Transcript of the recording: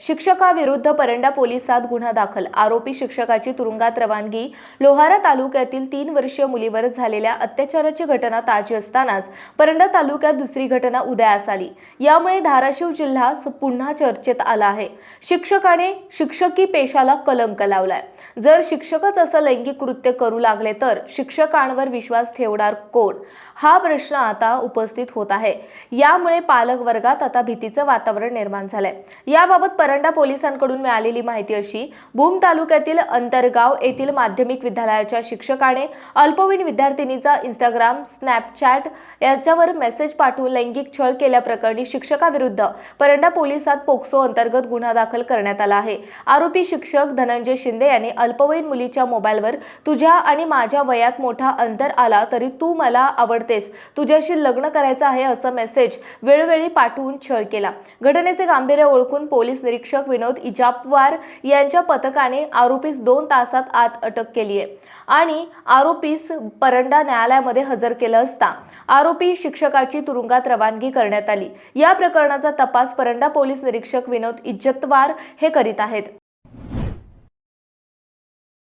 शिक्षकाविरुद्ध परंडा पोलिसात गुन्हा दाखल. आरोपी शिक्षकाची तुरुंगात रवानगी. लोहारा तालुक्यातील तीन वर्षीय मुलीवर झालेल्या अत्याचाराची घटना ताजी असतानाच परंडा तालुक्यात दुसरी घटना उदयास आली. यामुळे धाराशिव जिल्हा पुन्हा चर्चेत आला आहे. शिक्षकाने शिक्षकी पेशाला कलंक लावलाय. जर शिक्षकच असं लैंगिक कृत्य करू लागले तर शिक्षकांवर विश्वास ठेवणार कोण? हा प्रश्न आता उपस्थित होत आहे. यामुळे पालक वर्गात आता भीतीचं वातावरण निर्माण झालंय. याबाबत परंडा पोलिसांकडून मिळालेली माहिती अशी भूम तालुक्यातील अंतरगाव येथील माध्यमिक विद्यालयाच्या शिक्षकाने अल्पवयीन विद्यार्थिनीचा इंस्टाग्राम स्नॅपचॅट याच्यावर मेसेज पाठवून लैंगिक छळ केल्याप्रकरणी शिक्षकाविरुद्ध परंडा पोलिसात पोक्सो अंतर्गत गुन्हा दाखल करण्यात आला आहे. आरोपी शिक्षक धनंजय शिंदे यांनी अल्पवयीन मुलीच्या मोबाईलवर तुझ्या आणि माझ्या वयात मोठा अंतर आला तरी तू मला आवडतेस. तुझ्याशी लग्न करायचं आहे असं मेसेज वेळोवेळी पाठवून छळ केला. घटनेचे गांभीर्य ओळखून पोलीस निरीक्षक विनोद इजापवार यांच्या पथकाने आरोपीस दोन तासात आत अटक केली आहे. आणि आरोपीस परंडा न्यायालयामध्ये हजर केलं असता आरोपी शिक्षकाची तुरुंगात रवानगी करण्यात आली. या प्रकरणाचा तपास परंडा पोलीस निरीक्षक विनोद इज्जतवार हे करीत आहेत.